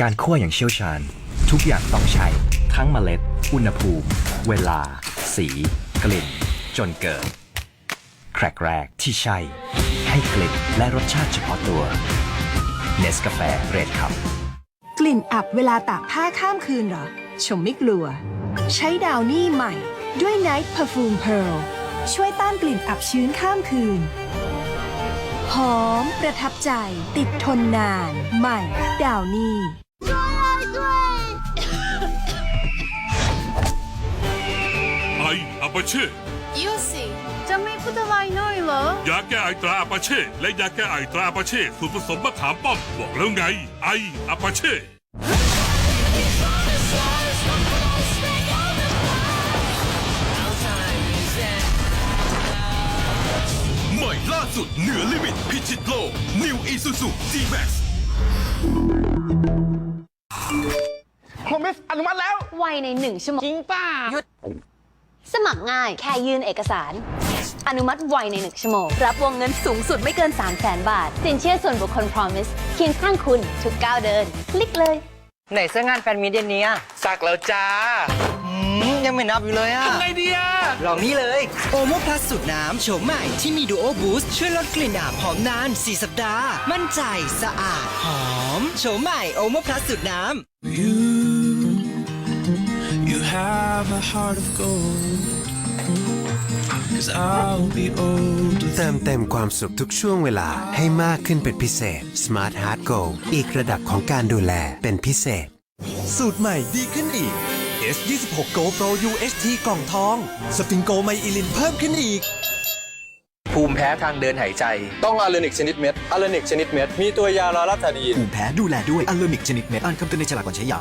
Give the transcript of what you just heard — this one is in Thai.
การคั่วอย่างเชี่ยวชาญ ทุกอย่างต้องใช้ ทั้งเมล็ด อุณหภูมิ เวลา สี กลิ่น จนเกิด แครกแรกที่ใช่ ให้กลิ่นและรสชาติเฉพาะตัวเนสกาแฟเรดคัพกลิ่นอับเวลาตากผ้าข้ามคืนเหรอ ชมไม่กลัว ใช้ดาวนี่ใหม่ ด้วย Night Perfume Pearl ช่วยต้านกลิ่นอับชื้นข้ามคืน หอมประทับใจ ติดทนนาน ใหม่ดาวนี่ไออาปาเช่ยูสิจะไม่พูดอะไรหน่อยเหรอยาแก้ไอตราอาปาเช่และยาแก้ไอตราอาปาเช่สูตรผสมมะขามป้อมบอกแล้วไง ไออาปาเช่ สุดเหนือลิมิตพิชิตโลก New Isuzu G-Max คอมมิสอนุมัติแล้ว ไวในหนึ่งชั่วโมงจริงป่าสมัครง่ายแค่ยื่นเอกสาร อนุมัติไวในหนึ่งชั่วโมง รับวงเงินสูงสุดไม่เกิน 3 0 0แสนบาท สินเชื่อส่วนบุคคล Promise เคียงข้างคุณทุกก้าวเดิน คลิกเลย ไหนเสื้องานแฟนมิตรเย็นนี้อะสักแล้วจ้าอืม ยังไม่นับอยู่เลยอะทำไงดีอะลองนี้เลยโอโมพลัสสูตรน้ำโฉมใหม่ที่มีดูโอบูสต์ช่วยลดกลิ่นอับหอมนาน 4 สัปดาห์ มั่นใจสะอาดหอมโฉมใหม่โอโมพลัสสูตรน้ำ You, you have a heart of gold. Cause I'll be old. เติมเต็มความสุขทุกช่วงเวลาให้มากขึ้นเป็นพิเศษ Smart Heart Go อีกระดับของการดูแลเป็นพิเศษ สูตรใหม่ดีขึ้นอีก S26 Go Pro UHT กล่องทอง สติงโกไมอิลินเพิ่มขึ้นอีก ภูมิแพ้ทางเดินหายใจ ต้องอะเลนิกชนิดเม็ดอะเลนิกชนิดเม็ด มีตัวยาลาลาตาดีนภูมิแพ้ดูแลด้วยอัลโลนิกชนิดเม็ดอ่านคำเตือนในฉลากก่อนใช้ยา